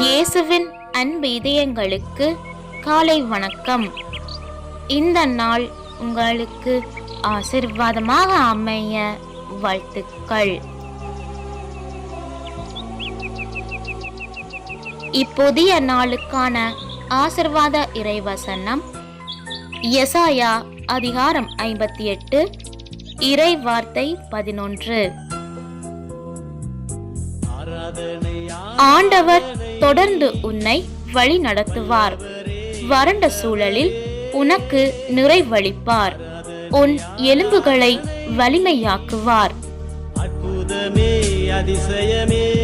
இயேசுவின் அன்பு இதயங்களுக்கு காலை வணக்கம். இந்த நாள் உங்களுக்கு ஆசிர்வாதமாக அமைய வாழ்த்துக்கள். இப்புதிய நாளுக்கான ஆசிர்வாத இறைவசனம் எசாயா அதிகாரம் ஐம்பத்தி எட்டு இறை வார்த்தை பதினொன்று. ஆண்டவர் தொடர்ந்து உன்னை வழி நடத்துவார். வறண்ட சூழலில் உனக்கு நிறைவளிப்பார். உன் எலும்புகளை வலிமையாக்குவார். அற்புதமே அதிசயமே.